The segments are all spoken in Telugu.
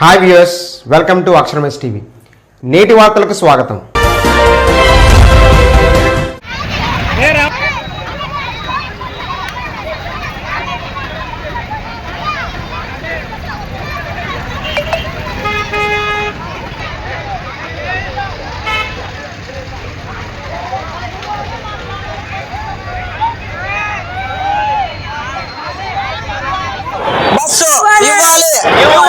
Hi viewers welcome to అక్షరమేస్ TV నేటి వార్తలకు స్వాగతం బస్సు ఇవ్వాలి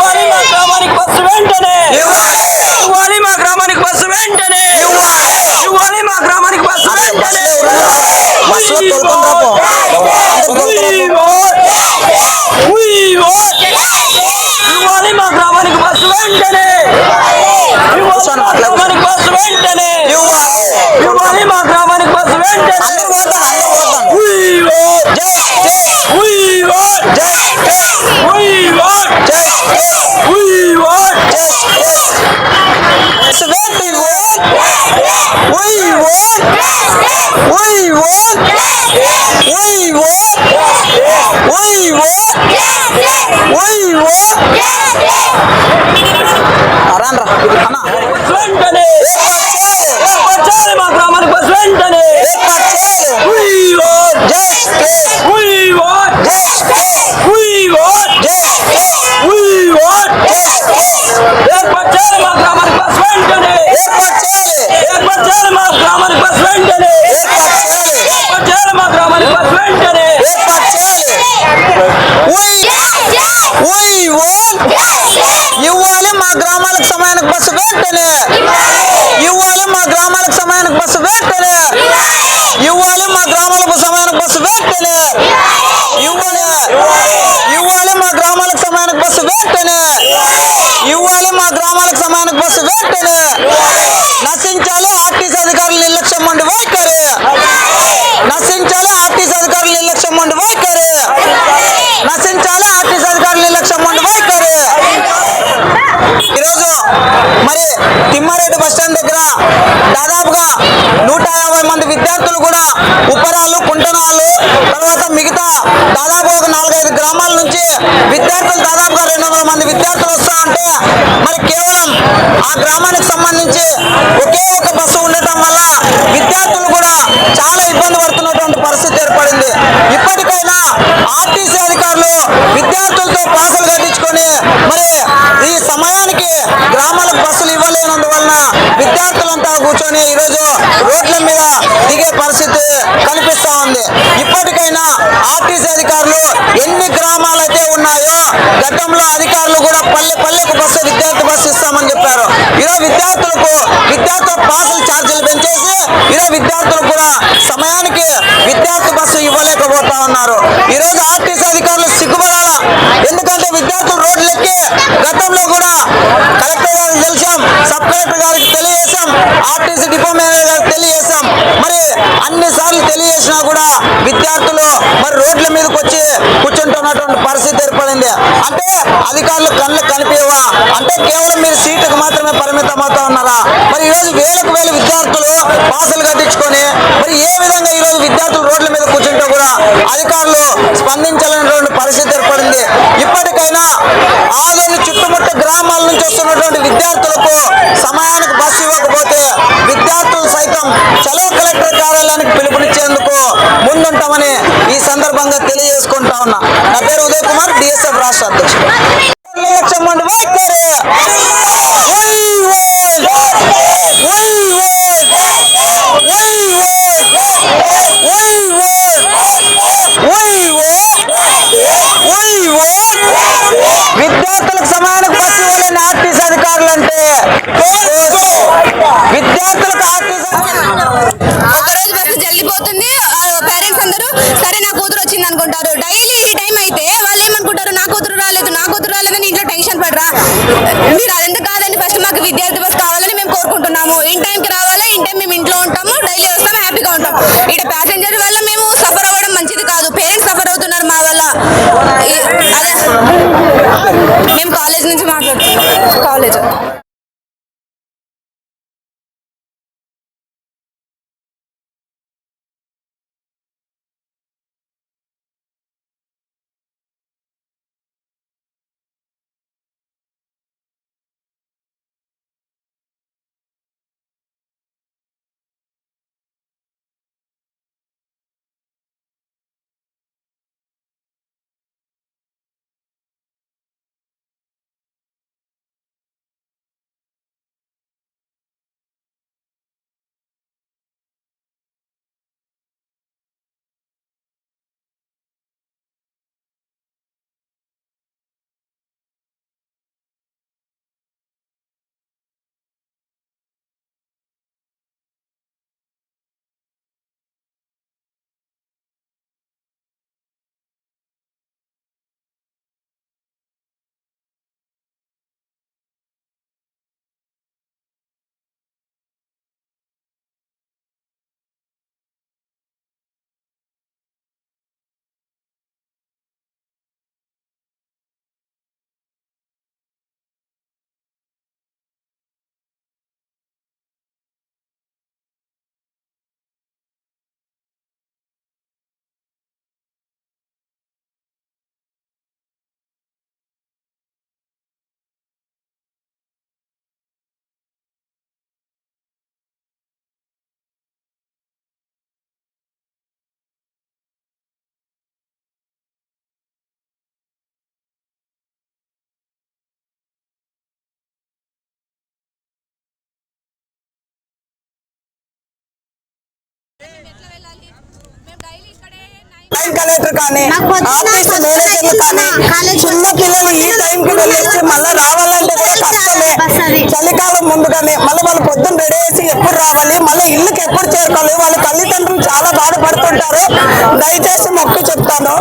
రాపో We want- we want- ఇవ్వాలి మా గ్రామానికి బస్సు వెంటనే ఇవ్వాలి మా గ్రామానికి బస్సు వెంటనే ఇవ్వాలి ఇవ్వాలి మా గ్రామానికి బస్సు వెంటనే We want We want We want We want అరాన్రా అన్న బస్సు వెంటనే ఏర్పాటు చేయాలి ఏర్పరచాలి మా గ్రామానికి బస్సు వెంటనే ఏర్పాటు చేయాలి We want- జై జై we want- జై జై we want- జై జై we want- జై జై ఏర్పరచాలి మా గ్రామానికి బస్సు వెంటనే ఏర్పాటు చేయాలి ఏర్పరచాలి మా గ్రామానికి బస్సు వెంటనే ఏర్పాటు చేయాలి ఏర్పరచాలి మా గ్రామానికి బస్సు వెంటనే ఏర్పాటు చేయాలి We We want ఇవ్వాలి మా గ్రామాలకు సమయానికి బస్సు వెంటనే ఇవ్వాలి మా గ్రామాలకు సమయానికి బస్సు వెంటనే ఇవ్వాలి మా గ్రామాలకు సమయానికి బస్సు వెంటనే ఇవ్వాలి ఇవ్వాలి మా గ్రామాలకు సమయానికి బస్సు వెంటనే ఇవ్వాలి మా గ్రామాలకు సమయానికి బస్సు వెంటనే నశించాలి ఆర్టీసీ అధికారులు నిర్లక్ష్యం ఉండి వైఖరి నశించాలి ఆర్టీసీ అధికారులు నిర్లక్ష్యం ఉండి వైఖరి నశించాలి ఆర్టీసీ అధికారులు నిర్లక్ష్యం ఉండి వైఖరి ఈరోజు మరి తిమ్మారెడ్డి బస్టాండ్ దగ్గర దాదాపుగా నూట యాభై మంది విద్యార్థులు కూడా ఉపరాలు కుంటనాలు తర్వాత మిగతా దాదాపు ఒక నాలుగైదు గ్రామాల నుంచి విద్యార్థులు దాదాపుగా రెండు మంది విద్యార్థులు వస్తా ఉంటే మరి కేవలం ఆ గ్రామానికి సంబంధించి ఒకే ఒక బస్సు ఉండటం వల్ల విద్యార్థులు కూడా చాలా ఇబ్బంది పడుతున్నటువంటి పరిస్థితి ఏర్పడింది. ఇప్పటికైనా ఆర్టీసీ అధికారులు విద్యార్థులతో పాసులు కట్టించుకొని మరి ఈ సమయానికి గ్రామాలకు బస్సులు ఇవ్వలేనందువలన విద్యార్థులంతా కూర్చొని ఈరోజు రోడ్ల మీద దిగే పరిస్థితి కనిపిస్తా ఉంది. ఇప్పటికైనా ఆర్టీసీ అధికారులు ఎన్ని గ్రామాలు అయితే ఉన్నాయో గతంలో అధికారులు కూడా పల్లె పల్లెకు బస్సు విద్యార్థి బస్సు ఇస్తామని చెప్పారు. ఈరోజు విద్యార్థులకు విద్యార్థుల పాసులు ఛార్జీలు పెంచేసి ఈరోజు విద్యార్థులకు కూడా సమయానికి విద్యార్థి బస్సు ఇవ్వలేకపోతా ఉన్నారు. ఈరోజు ఆర్టీసీ అధికారులు సిగ్గుపడాల? ఎందుకంటే విద్యార్థులు రోడ్లు ఎక్కి గతంలో కూడా కలెక్టర్ గారికి తెలిసాం సబ్ కలెక్టర్ గారికి తెలియజేశాం ఆర్టీసీ డిపో మేనేజర్ మరి అన్ని సార్లు తెలియజేసినా కూడా విద్యార్థులు మరి రోడ్ల మీదకి వచ్చి కూర్చుంటున్నటువంటి పరిస్థితి ఏర్పడింది. అంటే అధికారులు కళ్ళు కనిపించవా? అంటే కేవలం మీరు సీటుకు మాత్రమే పరిమితం అవుతా ఉన్నారా? మరి ఈరోజు వేలకు వేల విద్యార్థులు పాసులు కట్టించుకొని మరి ఏ విధంగా ఈరోజు విద్యార్థులు రోడ్ల మీద కూర్చుంటే కూడా అధికారులు స్పందించాలనేటువంటి పరిస్థితి ఏర్పడింది ఇప్పటికైనా ఆదోని చుట్టుముట్ట గ్రామాల నుంచి వస్తున్నటువంటి విద్యార్థులకు సమయానికి బస్సు ఇవ్వకపోతే విద్యార్థులు సైతం చలో కలెక్టర్ కార్యాలయానికి పిలుపునిచ్చేందుకు ముందుంటామని ఈ సందర్భంగా తెలియజేసుకుంటా ఉన్నా. నా పేరు ఉదయ్ కుమార్ డిఎస్ఎఫ్ రాష్ట్ర అధ్యక్షుడు. విద్యార్థులకు సమానం బస్సు ఇవ్వాలని ఆర్టీసీ అధికారులు అంటే విద్యార్థులకు ఆర్టీసీ ఒక రోజు బస్సు సరే నా కూతురు వచ్చింది అనుకుంటారు. డైలీ ఈ టైం అయితే వాళ్ళు ఏమనుకుంటారు? నా కూతురు రాలేదు నా కూతురు రాలేదని ఇంట్లో టెన్షన్ పడరా? మీరు అదెందుకు కాదండి ఫస్ట్ మాకు విద్యార్థి బస్ కావాలని మేము కోరుకుంటున్నాము. ఇన్ టైంకి రావాలి? ఇన్ టైం మేము ఇంట్లో ఉంటాము డైలీ వస్తాము హ్యాపీగా ఉంటాం ఇక్కడ ప్యాసింజర్ వల్ల మేము సఫర్ అవ్వడం మంచిది కాదు. పేరెంట్స్ సఫర్ అవుతున్నారు మా వల్ల. అదే మేము కాలేజ్ నుంచి మాట్లాడుతున్నాం. కాలేజ్ కలెక్టర్ కానీ ఆఫీస్ మేనేజర్లు కానీ చిన్న పిల్లలు ఈ టైంకి వెళ్ళేసి మళ్ళీ రావాలంటే కూడా కష్టమే. చలికాలం ముందుగానే మళ్ళీ వాళ్ళు పొద్దున్న రెడీ చేసి ఎప్పుడు రావాలి మళ్ళీ ఇల్లుకి ఎప్పుడు చేరుకోవాలి వాళ్ళ తల్లిదండ్రులు చాలా బాధపడుతుంటారు. దయచేసి మొక్కి చెప్తాను.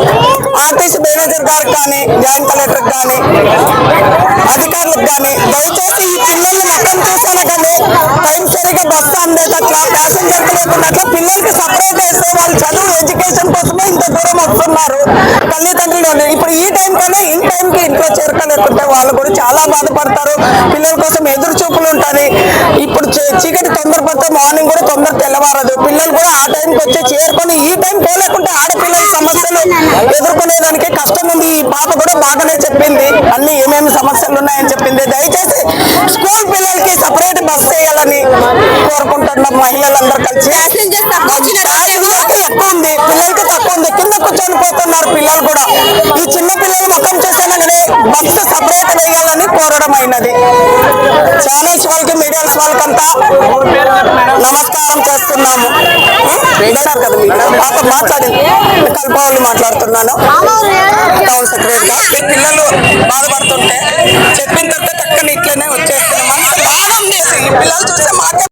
ఆర్టీసీ మేనేజర్ గారికి కానీ జాయింట్ కలెక్టర్ కానీ అధికారులకు కానీ దయచేసి ఈ పిల్లల్ని మొత్తం చూసాను కానీ టైం సరిగా బస్సు అందేటట్లా ప్యాసింజర్ లేకుండా పిల్లలకి సపరేట్ వేస్తే వాళ్ళు చదువు ఎడ్యుకేషన్ కోసమే ఇంత దూరం వస్తున్నారు. తల్లిదండ్రులు ఇప్పుడు ఈ టైం కన్నా ఇన్ టైం కి ఇంట్లో చేరుకోలేకుంటే వాళ్ళు కూడా చాలా బాధపడతారు. పిల్లల కోసం ఎదురు చూపులు ఉంటాయి. ఇప్పుడు చీకటి తొందరపడితే మార్నింగ్ కూడా తొందర తెల్లవారదు. పిల్లలు కూడా ఆ టైంకి వచ్చి చేరుకొని ఈ టైం పోలేకుంటే ఆడపిల్లల సమస్యలు ఎదుర్కొనేదానికి కష్టం ఉంది. ఈ పాప కూడా బాగానే చెప్పింది. అన్ని ఏమేమి సమస్యలు ఉన్నాయని చెప్పింది. దయచేసి స్కూల్ పిల్లలకి సపరేట్ బస్ చేయాలని కోరుకుంటున్నాం మహిళలందరూ కలిసి. చనిపోతున్నారు పిల్లలు కూడా. ఈ చిన్న పిల్లల్ని ముఖం చేశానగానే బస్ సపరేట్ వేయాలని కోరడం అయినది. ఛానల్స్ వాళ్ళకి మీడియాస్ వాళ్ళకంతా నమస్కారం చేస్తున్నాము. విన్నారు కదా మీరు? పాప మాట్లాడింది కల్పవల్లి మాట్లాడుతున్నాను. టౌన్ సెక్రటరీగా పిల్లలు బాధపడుతుంటే చెప్పిన తర్వాత టక్కన ఇట్లనే వచ్చేస్తున్నాం అంత బాధ ఉండేసి పిల్లలు చూస్తే మాకే